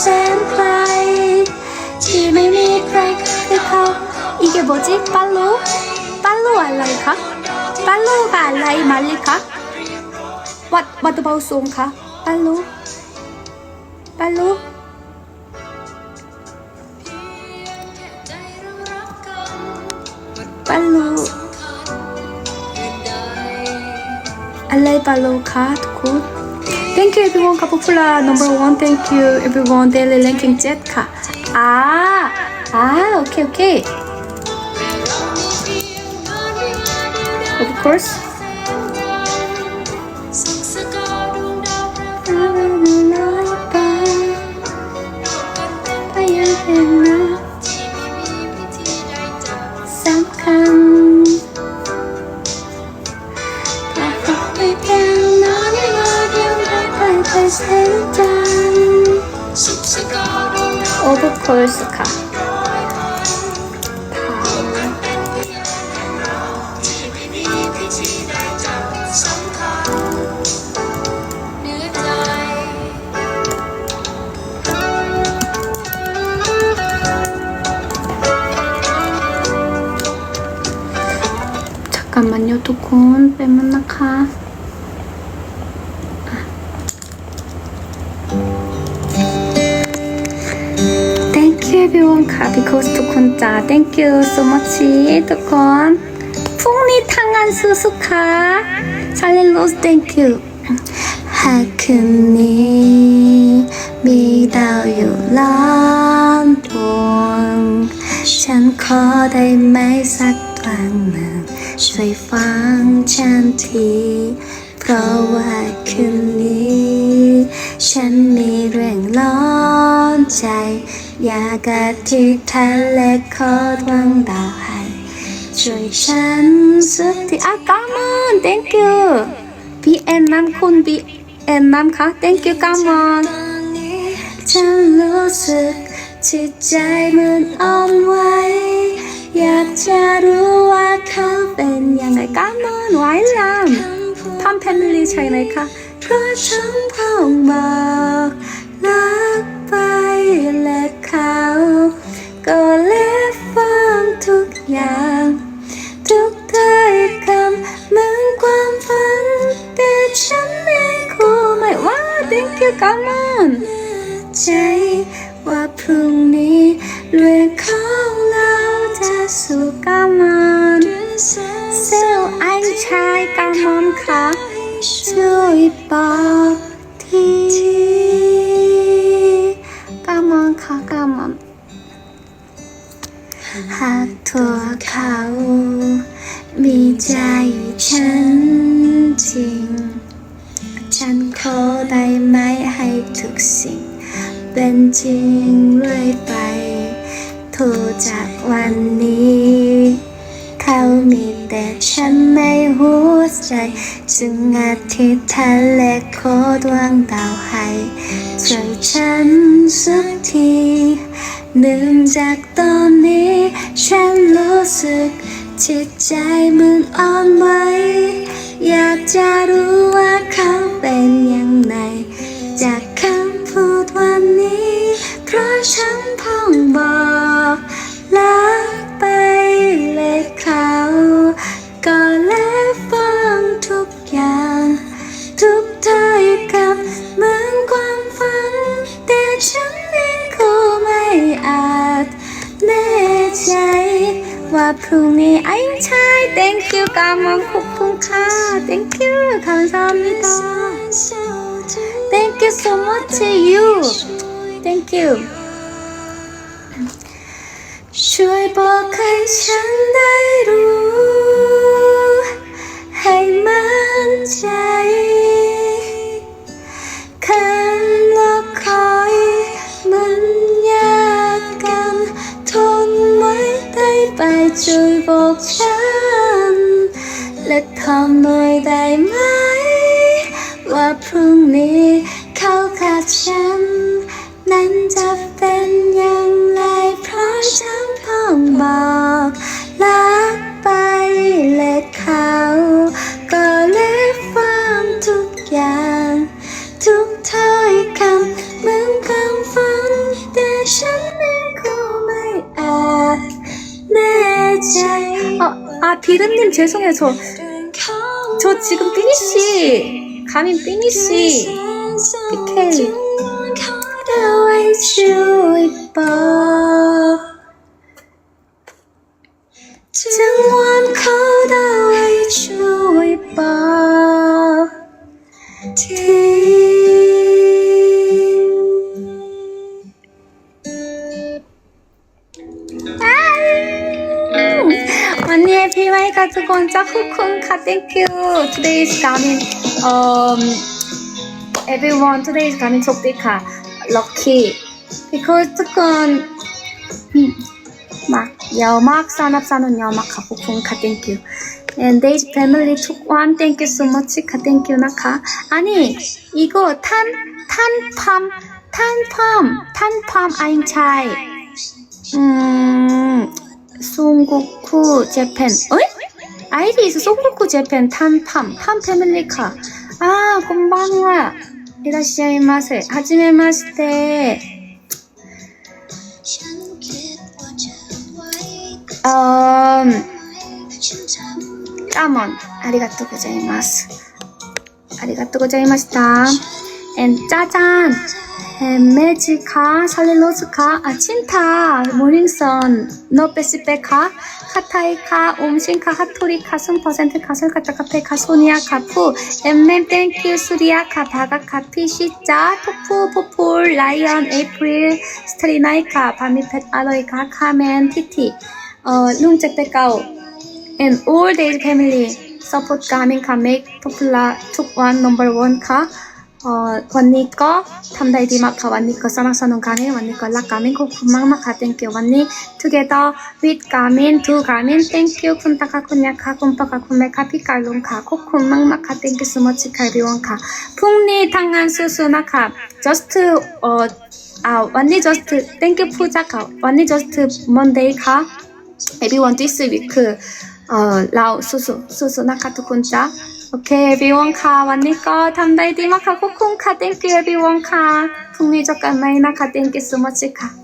แสนไกลที่ไม่มีใครคือเขาอีเกโบจิปาลูปาลูอะไรคะปาลูกัอะไรมาเลยคะวัดวัดเบาสูงคะปาลูปาลูปาลูอะไรปาลูคะทุกคน Thank you everyone Kapopula number one thank you everyone daily ranking Jetka Ah, ah. Okay, okay. Of course 오브 콜스카 잠깐만요. 두콘 빼면 나가. Everyone ค่ะ because ทุกคนจ้า Thank you so much ทุกคนพรุ่งนี้ทำงานสู้ๆค่ะ Charlie Rose Thank you หากคืนนี้มีดาวอยู่ล้านดวง ฉันขอได้ไหมสักวันหนึ่งช่วยฟังฉันทีเพราะว่าคืนนี้ ฉันมีเรื่องร้อนใจ อยากอธิษฐานและขอดวงดาวให้ช่วยฉันสักทีอะ come on thank you พี่แอนน้ำคุณพี่แอนน้ำค่ะ thank you come on ฉันรู้สึกจิตใจมันอ่อนไหวอยากจะรู้ว่าเขาเป็นยังไง come on ไว้ลำทำแพนลีใช่ไหมคะเพราะฉันพองบอกรัก หากตัวเขา มีใจฉันจริง ฉันขอได้ไหมให้ทุกสิ่ง เป็นจริงเรื่อยไปโทรจากวันนี้ เขามี แต่ฉันในหัวใจ จึงอธิษฐานและขอดวงดาวให้ช่วยฉันสักทีเนื่องจากตอนนี้ ฉันรู้สึกจิตใจมันอ่อนไหวอยากจะรู้ว่าเขาเป็นย่างไรจากคำพู ว่าพรุ่งนี้ไอ้ชาย thank you กามองขอบคุณค่ะ thank you 감사합니다 thank you so much to you thank you ช่วยบอกให้ฉันได้รู้ ให้มั่นใจ คำหน่อยได้ไหม ว่าพรุ่งนี้เขาขาดฉัน นั้นจะเป็นอย่างไร เพราะฉันพ้องบอกรักไปและเขา ก็เละฟังทุกอย่าง ทุกถ้อยคำเหมือนคำฟังแต่ฉันเองก็ไม่อาจแน่ใจ 아, 아 비름님 죄송해 요. 저 저 지금 삐니씨 가민 삐니씨 PK 정원 커다와 Dr. Gonja Hukunka, thank you. Today is coming, um, everyone, today is coming Topika, lucky. Because Tukun, 막, 여막, 산업산업 여막, 가부쿤카, thank you. And they family took one, thank you so much, 카, thank you, 나카. 아니, 이거 탄, 탄팜, 탄팜, 탄팜, 아인차이. 음, 송고쿠, 재팬, 어이? 아이디 is 송고쿠 재팬 탄팜 한 패밀리카. 아 곤방와. 이라시아이마세. 하지메마시테. 음 라몬. 아리가또 고자이마스. 아리가또 고자이마시타 and 짜잔 메지카, 살릴로스카, 아친타, 모닝선, 너베시베카, 카타이카, 옴신카, 하토리카, 순퍼센트, 카솔카, 타카페카, 소니아, 카푸, 엠멘, 땡큐, 수리아카, 바가카, 피시자, 토프, 포폴, 라이언, 에이프릴, 스트리나이카, 바미펫, 아로이카, 카멘, 티티, 어, 룽잭베카오, and all their family. support Garmin car make popular took one number one car วันนี้ก็ทำได้ดีมากค่ะวันนี้ก็สนับสนุน Garmin วันนี้ก็รัก Garmin ขอบคุณมากมากค่ะ thank you วันนี้ together with Garmin to Garmin thank you คุณตาคุณยาค่ะคุณปาค่ะคุณแม่ค่ะพี่กาลุงค่ะคุณมากมากค่ะ thank you so much ค่ะ everyone ค่ะพรุ่งนี้ทำงาน โอเคบิวงค่ะวันนี้ก็ทำได้ดีมากค่ะขอบคุณค่ะ thank you บิวงค่ะพรุ่งนี้จะกันไหมนะคะ thank you so much ค่ะ